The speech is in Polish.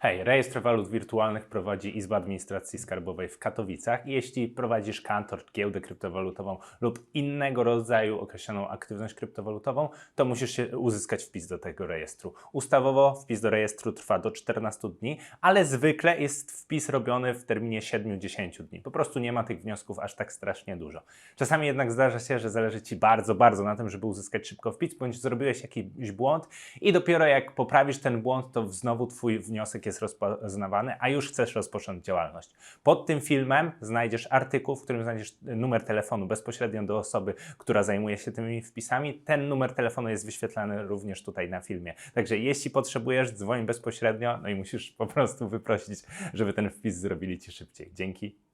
Hej, rejestr walut wirtualnych prowadzi Izba Administracji Skarbowej w Katowicach i jeśli prowadzisz kantor, giełdę kryptowalutową lub innego rodzaju określoną aktywność kryptowalutową, to musisz się uzyskać wpis do tego rejestru. Ustawowo wpis do rejestru trwa do 14 dni, ale zwykle jest wpis robiony w terminie 7-10 dni. Po prostu nie ma tych wniosków aż tak strasznie dużo. Czasami jednak zdarza się, że zależy Ci bardzo, bardzo na tym, żeby uzyskać szybko wpis, bądź zrobiłeś jakiś błąd i dopiero jak poprawisz ten błąd, to znowu Twój wniosek jest rozpoznawany, a już chcesz rozpocząć działalność. Pod tym filmem znajdziesz artykuł, w którym znajdziesz numer telefonu bezpośrednio do osoby, która zajmuje się tymi wpisami. Ten numer telefonu jest wyświetlany również tutaj na filmie. Także jeśli potrzebujesz, dzwoń bezpośrednio, no i musisz po prostu wyprosić, żeby ten wpis zrobili Ci szybciej. Dzięki.